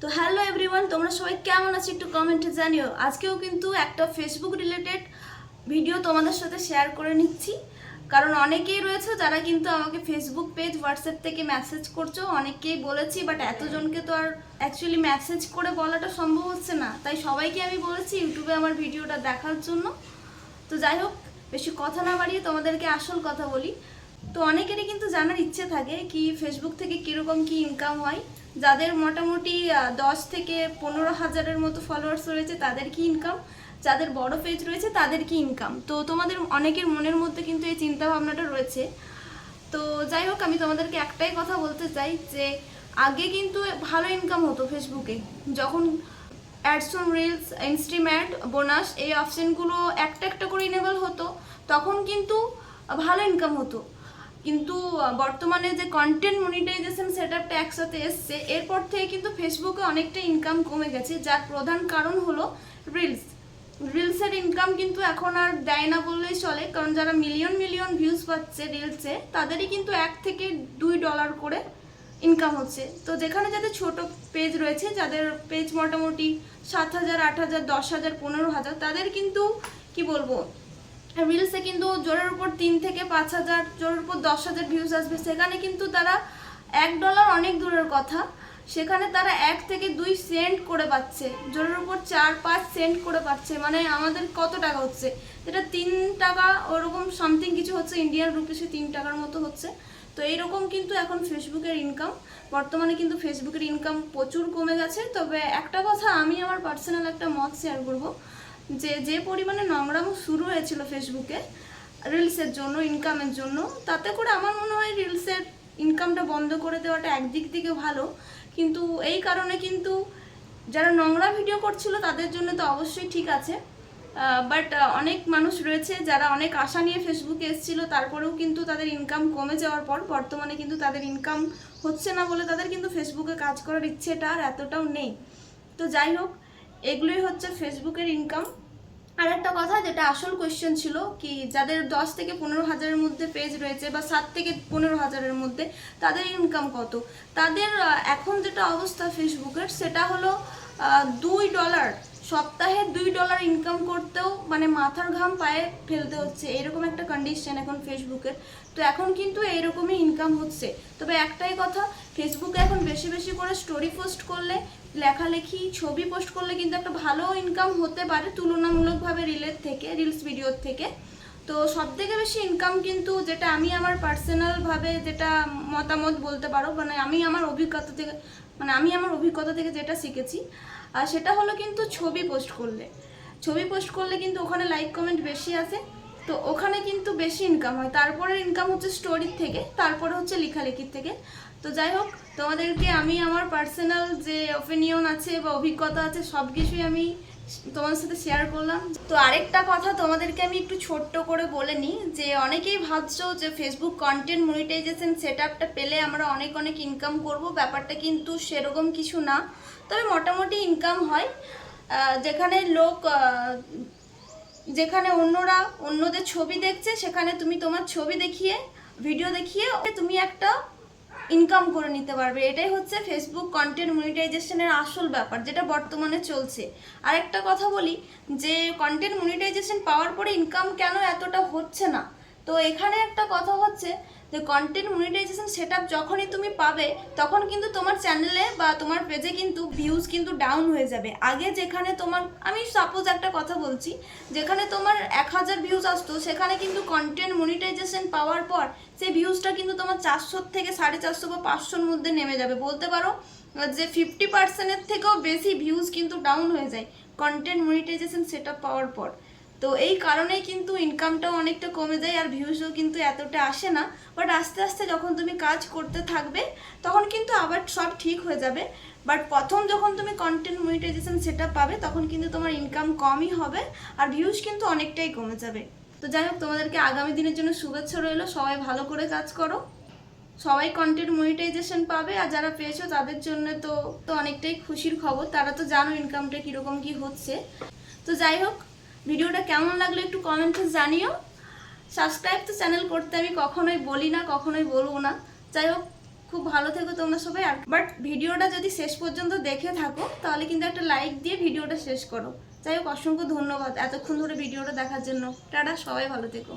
তো hello everyone তোমরা সবাই কেমন আছো একটু কমেন্টে জানিও। আজকেও কিন্তু একটা ফেসবুক রিলেটেড ভিডিও তোমাদের সাথে শেয়ার করে নিচ্ছি। কারণ অনেকেই রয়েছে যারা কিন্তু আমাকে ফেসবুক পেজ হোয়াটসঅ্যাপ থেকে মেসেজ করছ। অনেককেই বলেছি বাট এতজনকে তো আর অ্যাকচুয়ালি মেসেজ করে বলাটা সম্ভব হচ্ছে না। তাই সবাইকে আমি বলেছি ইউটিউবে আমার ভিডিওটা দেখার জন্য। তো যাই হোক, বেশি কথা না বাড়িয়ে তোমাদেরকে আসল কথা বলি। তো অনেকেরই কিন্তু জানার ইচ্ছে থাকে কি ফেসবুক থেকে কীরকম কি ইনকাম হয়। যাদের মোটামুটি দশ থেকে পনেরো হাজারের মতো ফলোয়ার্স রয়েছে, তাদের কি ইনকাম যাদের বড় পেজ রয়েছে, তাদের কি ইনকাম তো তোমাদের অনেকের মনের মধ্যে কিন্তু এই চিন্তা ভাবনাটা রয়েছে। তো যাই হোক, আমি তোমাদেরকে একটাই কথা বলতে চাই যে, আগে কিন্তু ভালো ইনকাম হতো ফেসবুকে যখন ads on reels instream ad bonus এই অপশানগুলো একটা একটা করে ইনেবল হতো, তখন কিন্তু ভালো ইনকাম হতো। কিন্তু বর্তমানে যে কন্টেন্ট মনিটাইজেশন সেটআপটা একসাথে এসছে, এরপর থেকে কিন্তু ফেসবুকে অনেকটা ইনকাম কমে গেছে, যার প্রধান কারণ হলো রিলস রিলসের ইনকাম কিন্তু এখন আর দেয় না বললেই চলে, কারণ যারা মিলিয়ন মিলিয়ন ভিউজ পাচ্ছে রিলসে তাদেরই কিন্তু এক থেকে দুই ডলার করে ইনকাম হচ্ছে। তো যেখানে যাদের ছোট পেজ রয়েছে, যাদের পেজ মোটামুটি সাত হাজার, আট হাজার, দশ হাজার, পনেরো হাজার, তাদের কিন্তু, কি বলব রিলসে কিন্তু জোরের উপর তিন থেকে পাঁচ হাজার, জোরের উপর দশ হাজার ভিউজ আসবে। সেখানে কিন্তু তারা এক ডলার অনেক দূরের কথা। সেখানে তারা এক থেকে দুই সেন্ট করে পাচ্ছে। জোরের উপর চার, পাঁচ সেন্ট করে পাচ্ছে। মানে আমাদের কত টাকা হচ্ছে? যেটা তিন টাকা ওরকম সামথিং কিছু হচ্ছে। ইন্ডিয়ান রুপিসে তিন টাকার মতো হচ্ছে। তো এইরকম কিন্তু এখন ফেসবুকের ইনকাম বর্তমানে কিন্তু ফেসবুকের ইনকাম প্রচুর কমে গেছে। তবে একটা কথা আমি আমার পার্সোনাল একটা মত শেয়ার করব। যে যে পরিমাণে নোংরামো শুরু হয়েছিল ফেসবুকে, রিলসের জন্য ইনকামের জন্য, তাতে করে আমার মনে হয় রিলসের ইনকামটা বন্ধ করে দেওয়াটা একদিক থেকে ভালো। কিন্তু এই কারণে কিন্তু যারা নোংরা ভিডিও করছিল, তাদের জন্য তো অবশ্যই ঠিক আছে। বাট অনেক মানুষ রয়েছে যারা অনেক আশা নিয়ে ফেসবুকে এসেছিল, তারপরেও কিন্তু তাদের ইনকাম কমে যাওয়ার পর, বর্তমানে কিন্তু তাদের ইনকাম হচ্ছে না বলে তাদের কিন্তু ফেসবুকে কাজ করার ইচ্ছেটা আর এতটাও নেই। তো যাই হোক এগুলোই হচ্ছে ফেসবুকের ইনকাম আর একটা কথা, যেটা আসল কোয়েশ্চেন ছিল কি, যাদের দশ থেকে পনেরো হাজারের মধ্যে পেজ রয়েছে বা সাত থেকে পনেরো হাজারের মধ্যে, তাদের ইনকাম কত? তাদের এখন যেটা অবস্থা ফেসবুকের, সেটা হলো দুই ডলার সপ্তাহে দুই ডলার ইনকাম করতেও মানে মাথার ঘাম পায়ে ফেলতে হচ্ছে। এরকম একটা কন্ডিশন এখন ফেসবুকের তো এখন কিন্তু এইরকমই ইনকাম হচ্ছে। তবে একটাই কথা ফেসবুকে এখন বেশি বেশি করে স্টোরি পোস্ট করলে, লেখালেখি, ছবি পোস্ট করলে কিন্তু একটা ভালো ইনকাম হতে পারে তুলনামূলকভাবে রিলের থেকে রিলস ভিডিওর থেকে। তো সব থেকে বেশি ইনকাম কিন্তু যেটা আমি আমার পার্সোনালভাবে যেটা মতামত বলতে পারো মানে আমি আমার অভিজ্ঞতা থেকে মানে আমি আমার অভিজ্ঞতা থেকে যেটা শিখেছি আর সেটা হলো কিন্তু ছবি পোস্ট করলে। ছবি পোস্ট করলে কিন্তু ওখানে লাইক কমেন্ট বেশি আসে। তো ওখানে কিন্তু বেশি ইনকাম হয়। তারপরে ইনকাম হচ্ছে স্টোরির থেকে, তারপরে হচ্ছে লেখালেখির থেকে। তো যাই হোক, তোমাদেরকে আমি আমার পার্সোনাল যে ওপিনিয়ন আছে বা অভিজ্ঞতা আছে সব কিছুই আমি তোমাদের সাথে শেয়ার করলাম। তো আরেকটা কথা তোমাদেরকে আমি একটু ছোট্ট করে বলে নিই, যে অনেকেই ভাবছ যে ফেসবুক কন্টেন্ট মনিটাইজেশন সেট আপটা পেলে আমরা অনেক অনেক ইনকাম করব, ব্যাপারটা কিন্তু সেরকম কিছু না। তবে মোটামুটি ইনকাম হয়। যেখানে লোক যেখানে অন্যরা অন্যদের ছবি দেখছে, সেখানে তুমি তোমার ছবি দেখিয়ে ভিডিও দেখিয়ে, তুমি একটা ইনকাম করে নিতে পারবে। এটাই হচ্ছে ফেসবুক কন্টেন্ট মনিটাইজেশনের আসল ব্যাপার, যেটা বর্তমানে চলছে। আর একটা কথা বলি, যে কন্টেন্ট মনিটাইজেশন পাওয়ার পরে ইনকাম কেন এতটা হচ্ছে না? তো এখানে একটা কথা হচ্ছে যে কন্টেন্ট মনিটাইজেশন সেট যখনই তুমি পাবে, তখন কিন্তু তোমার চ্যানেলে বা তোমার পেজে কিন্তু ভিউজ কিন্তু ডাউন হয়ে যাবে। আগে যেখানে তোমার, আমি সাপোজ একটা কথা বলছি, যেখানে তোমার এক হাজার ভিউজ আসতো, সেখানে কিন্তু কন্টেন্ট মনিটাইজেশন পাওয়ার পর সেই ভিউজটা কিন্তু তোমার চারশোর থেকে সাড়ে চারশো বা পাঁচশোর মধ্যে নেমে যাবে। বলতে পারো, যে ফিফটি পার্সেন্টের থেকেও বেশি ভিউজ কিন্তু ডাউন হয়ে যায় কন্টেন্ট মনিটাইজেশন সেট পাওয়ার পর। তো এই কারণেই কিন্তু ইনকামটাও অনেকটা কমে যায় আর ভিউজও কিন্তু এতটা আসে না। বাট আস্তে আস্তে যখন তুমি কাজ করতে থাকবে, তখন কিন্তু আবার সব ঠিক হয়ে যাবে। বাট প্রথম যখন তুমি কন্টেন্ট মনিটাইজেশন সেটা পাবে, তখন কিন্তু তোমার ইনকাম কমই হবে আর ভিউজ কিন্তু অনেকটাই কমে যাবে। তো যাই হোক, তোমাদেরকে আগামী দিনের জন্য শুভেচ্ছা রইল। সবাই ভালো করে কাজ করো। সবাই কন্টেন্ট মনিটাইজেশন পাবে আর যারা পেয়েছ, তাদের জন্য তো তো অনেকটাই খুশির খবর। তারা তো জানো ইনকামটা কীরকম, কি হচ্ছে। তো যাই হোক ভিডিওটা কেমন লাগল একটু কমেন্টে জানিও। সাবস্ক্রাইব তো চ্যানেল করতে আমি কখনোই বলি না, কখনোই বলব না। যাই হোক, খুব ভালো থেকো তোমরা সবাই। আর বাট ভিডিওটা যদি শেষ পর্যন্ত দেখে থাকো, তাহলে কিন্তু একটা লাইক দিয়ে ভিডিওটা শেষ করো। যাই হোক, অসংখ্য ধন্যবাদ এতক্ষণ ধরে ভিডিওটা দেখার জন্য। টাটা, সবাই ভালো থেকো।